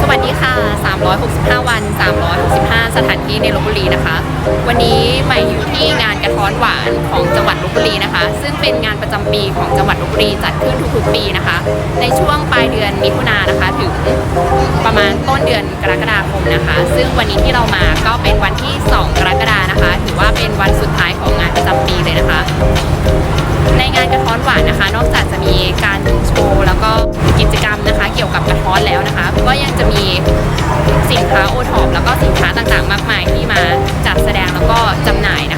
สวัสดีค่ะ 365 วัน 365 สถานที่ในลบบุรีนะคะ วันนี้ใหม่อยู่ที่งานกระท้อนหวานของจังหวัดลบบุรีนะคะ ซึ่งเป็นงานประจำปีของจังหวัดลบบุรีจัดขึ้นทุกๆปีนะคะ ในช่วงปลายเดือนมิถุนายนนะคะ ถึงประมาณต้นเดือนกรกฎาคมนะคะ ซึ่งวันนี้ที่เรามาก็เป็นวันที่ 2 กรกฎานะคะ ถือว่าเป็นวันสุดท้ายของงานประจำปีเลยนะคะ ในงานกระท้อนหวานนะคะ นอกจากจะมีการโชว์แล้วก็กิจกรรมนะคะ เกี่ยวกับกระท้อนแล้วนะคะ ก็ยังจะมีสินค้าโอท็อปแล้วก็สินค้าต่างๆ มากมายที่มาจัดแสดงแล้วก็จำหน่ายนะคะ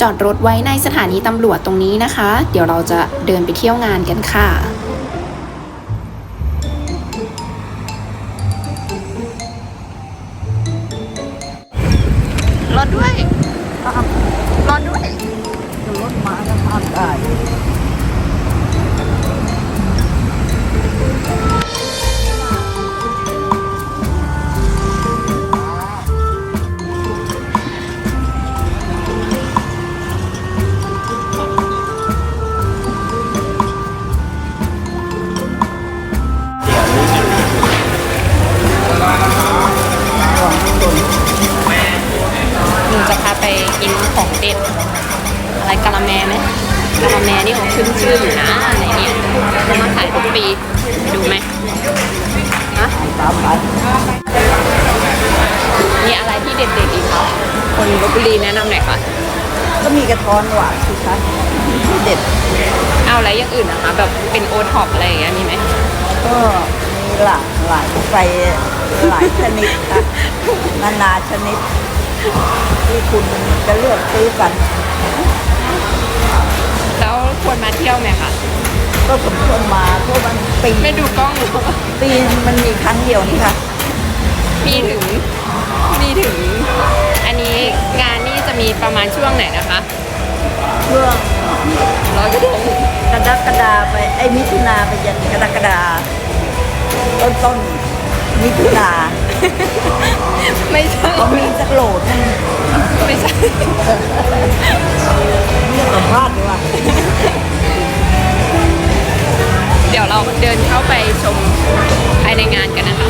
จอดรถไว้ในสถานีตำรวจตรงนี้นะคะ เดี๋ยวเราจะเดินไปเที่ยวงานกันค่ะ เด็ดๆอีกคะคนลบบุรีแนะนำหน่อยค่ะ ก็มีกระท้อนหวานสิคะที่เด็ดเอาอะไรอย่างอื่นนะคะ แบบเป็นโอท็อปอะไรอย่างเงี้ยมีไหมก็มีหลากหลายใส่หลายชนิดค่ะนานาชนิด ที่คุณจะเลือกซื้อกัน แล้วควรมาเที่ยวไหมคะก็สมควรมาเพราะมันปีไม่ดูกล้องหรือเปล่าปีมันมีครั้งเดียวนี่ค่ะ มีถึง มีถึง อันนี้งานนี่จะมีประมาณช่วงไหนนะคะเพื่อร้อยกระทงกระดักกระดาไปไอ้มิถุนาไปยันกระดักกระดาต้นต้นมิถุนาไม่ใช่ เขามีสักโหลดนึงไม่ใช่ เนี่ยสัมภาษณ์ดีกว่าเดี๋ยวเราเดินเข้าไปชมภายในงานกันนะคะ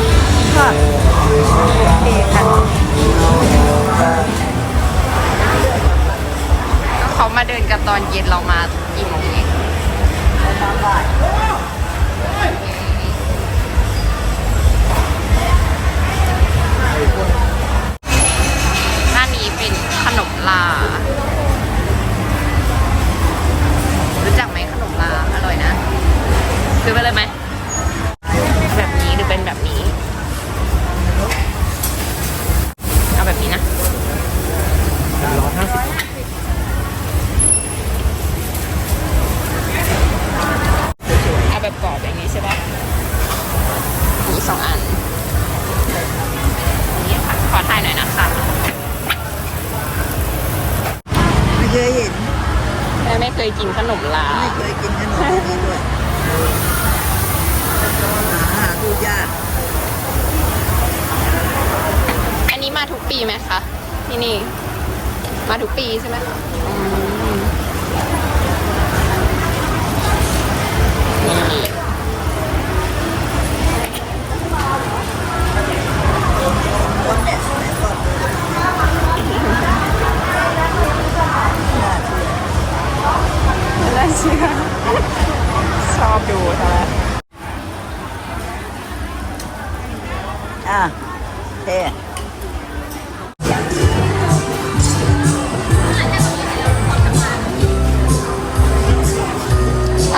ค่ะโอเคค่ะก็เขามาเดินกันตอนเย็นเรามากี่โมงเองหน้านี้เป็นขนมลา รู้จักไหมขนมลา อร่อยนะ ซื้อไปเลยไหม กินขนมลาไม่เคยกินขนมพวกนี้ด้วยหาดูยากอันนี้มาทุกปีไหมคะที่นี่ มาทุกปีใช่ไหม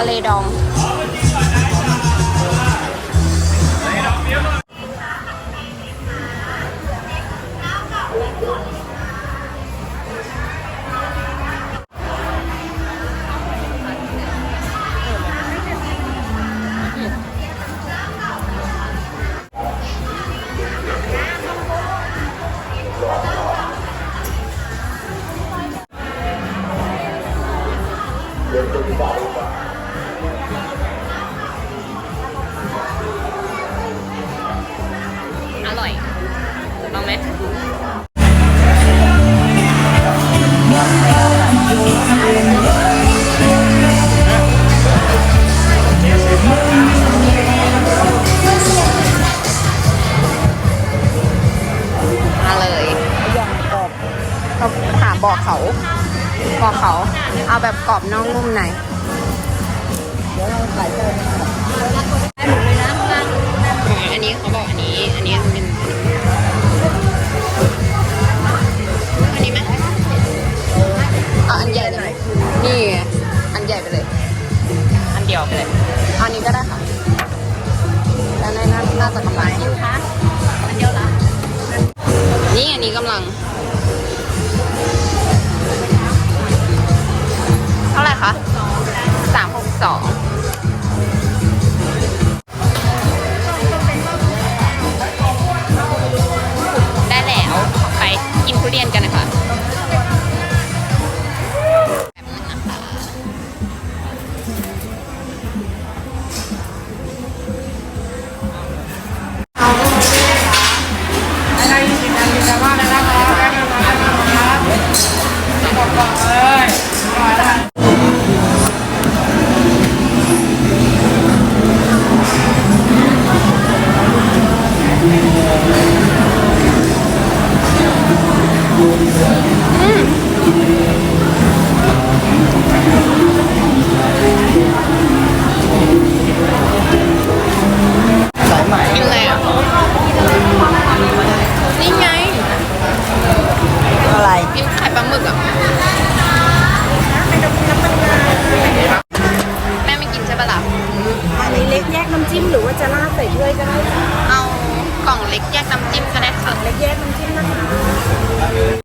เลดอง 摆下。 กล่องเล็กแยกน้ำจิ้มก็ได้ค่ะ เล็กแยกน้ำจิ้มนะคะ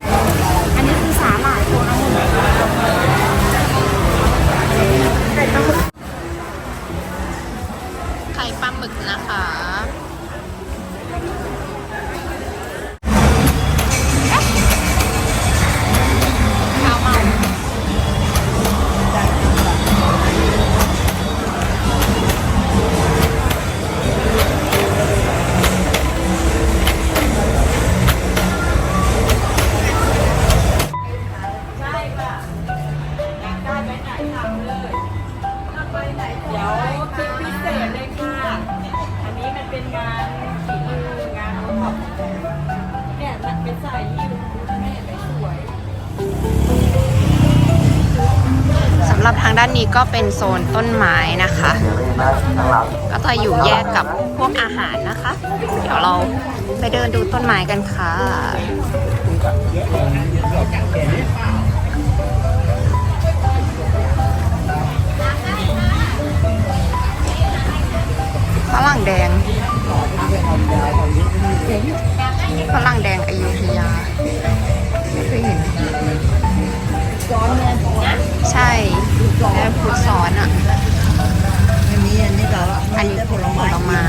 ี้ก็เป็นโซนต้นไม้นะคะ ก็จะอยู่แยกกับพวกอาหารนะคะ เดี๋ยวเราไปเดินดูต้นไม้กันค่ะฝรั่งแดงฝรั่งแดงอายุทยาไม่เคยเห็น รช่แล้วพุทซ้อนอะไม่มีอันนี้ก็อันนี้ผลไม้ผลไม้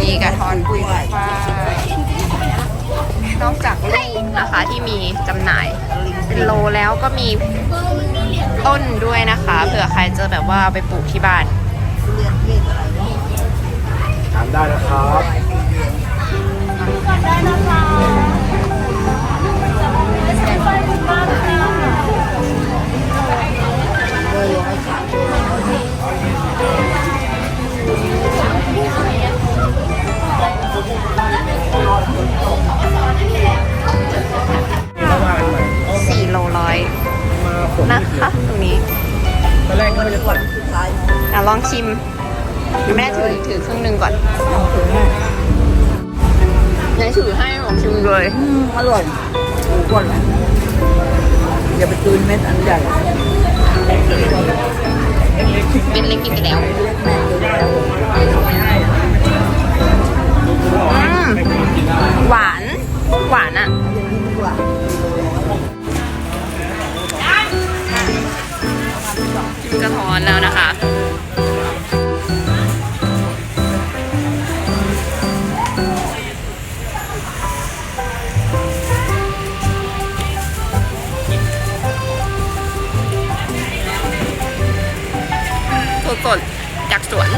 นี่กระทอนปุยฝ้านอกจากลูกนะคะที่มีจำหน่ายเป็นโลแล้วก็มี ต้นด้วยนะคะเผื่อใครจะแบบว่าเอาไปปลูกที่บ้านเรียนเทศอะไรนี่ถามได้นะครั ตอนแรกก็จะวันสุดท้ายอะลองชิมเดี๋ยวแม่ถือถือครึ่งหนึ่งก่อนเอาถึงให้แม่ถือให้ผมชิมเลยอืมอร่อยถูกกว่าเลยอย่าไปคืนเม็ดอันใหญ่เป็นเล็กกินไปแล้วเล็กแม่เลยอืมหวาน หวานอะ กระท้อนแล้วนะคะสดๆจากสวน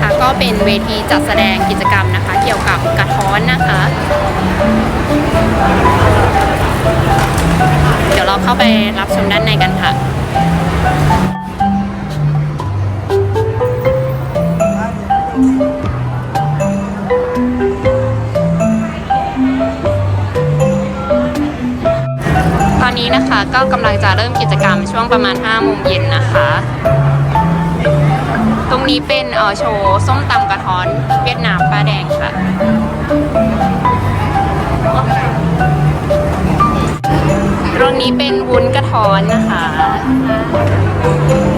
นะคะ ก็เป็นเวทีจัดแสดงกิจกรรมนะคะ เกี่ยวกับกระท้อนนะคะ เดี๋ยวเราเข้าไปรับชมด้านในกันค่ะตอนนี้นะคะก็กำลังจะเริ่มกิจกรรมช่วงประมาณ5โมงเย็นนะคะ ตรงนี้เป็นเอ่อโชว์ส้มตำกระท้อนเวียดนามป้าแดงค่ะตรงนี้เป็นวุ้นกระท้อนนะคะ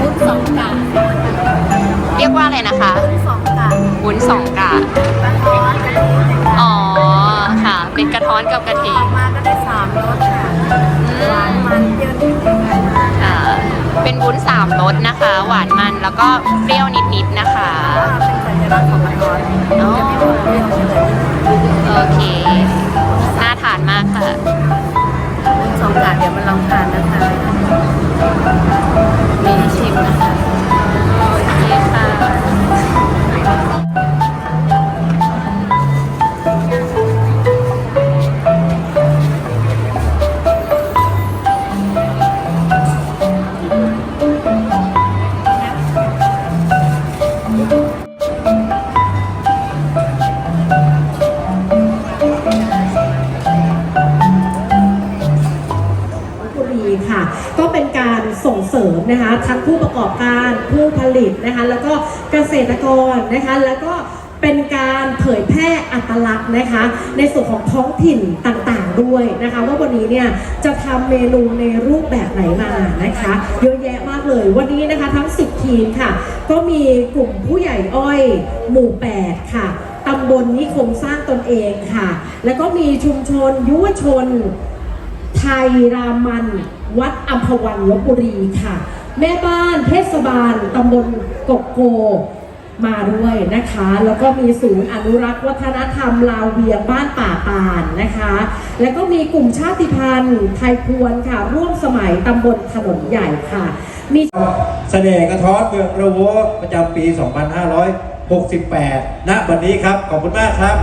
วุ้นสองกาเรียกว่าอะไรนะคะสองกาวุ้นสองกากระท้อนอ๋อค่ะ เป็นกระท้อนกับกะทิมาก็ได้สามรสค่ะหวานมันเยอะนิดนึงค่ะค่ะ เป็นวุ้นสามรสนะคะ หวานมันแล้วก็เปรี้ยวนิดๆนะคะเป็นสัญลักษณ์ของกระท้อนอ๋อจะไม่เหมือนเป็นเลยโอเค น่าทานมากค่ะสองกาดเดี๋ยวมาลองทานนะคะ มีให้ชิมนะคะ ค่ะ ก็เป็นการส่งเสริมนะคะทั้งผู้ประกอบการผู้ผลิตนะคะแล้วก็เกษตรกรนะคะแล้วก็เป็นการเผยแพร่อัตลักษณ์นะคะ ในส่วนของท้องถิ่นต่างๆด้วยนะคะ ว่าวันนี้เนี่ยจะทำเมนูในรูปแบบไหนมานะคะ เยอะแยะมากเลยวันนี้นะคะทั้ง 10 ทีมค่ะ ก็มีกลุ่มผู้ใหญ่อ้อย หมู่ 8 ค่ะตำบลนิคมสร้างตนเองค่ะ แล้วก็มีชุมชนยุวชน ไทยรามัน วัดอัมพวันลบบุรีค่ะ แม่บ้านเทศบาลตำบลกกโกมาด้วยนะคะ แล้วก็มีศูนย์อนุรักษ์วัฒนธรรมลาวเวียงบ้านป่าปานนะคะ แล้วก็มีกลุ่มชาติพันธุ์ไทยพวนค่ะ ร่วมสมัยตำบลถนนใหญ่ค่ะ มีเสน่ห์กระท้อนเมืองระโวประจำปี 2568ณวันนี้ครับ ขอบคุณมากครับ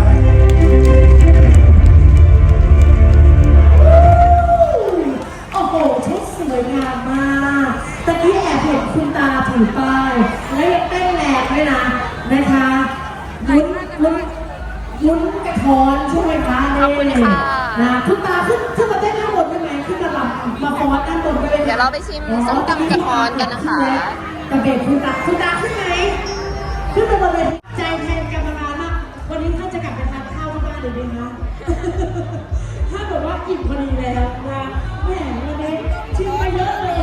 คุณตาถือป้ายและยังเต้นแรงด้วยนะนะคะลุ้นลุ้นลุ้นกระท้อนใช่ไหมคะขอบคุณค่ะนนะคุณตาขึ้นขึ้นมาเต้นข้างบนได้ไหมขึ้นมาลำมาฟอนด้านบนได้ไหมเดี๋ยวเราไปชิมส้มตำกระท้อนกันนะคะกระเบนคุณตาคุณตาขึ้นไหมขึ้นมาบนเลยใจแทนกรรมการมากวันนี้ท่านจะกลับไปทานข้าวที่บ้านหรือไหมคะถ้าแบบว่าอิ่มพอดีแล้วนะแหมวันนี้ชิมไปเยอะเลย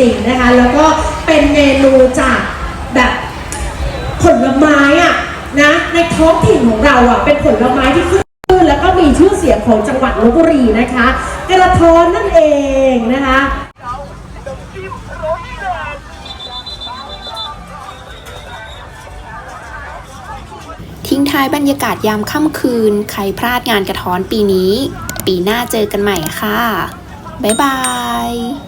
จริงนะคะ แล้วก็เป็นเมนูจากแบบผลไม้อะนะในท้องถิ่นของเราอะเป็นผลไม้ที่ขึ้นชื่อแล้วก็มีชื่อเสียงของจังหวัดลบบุรีนะคะกระท้อนนั่นเองนะคะทิ้งท้ายบรรยากาศยามค่ำคืน ใครพลาดงานกระท้อนปีนี้ ปีหน้าเจอกันใหม่ค่ะ บ๊ายบาย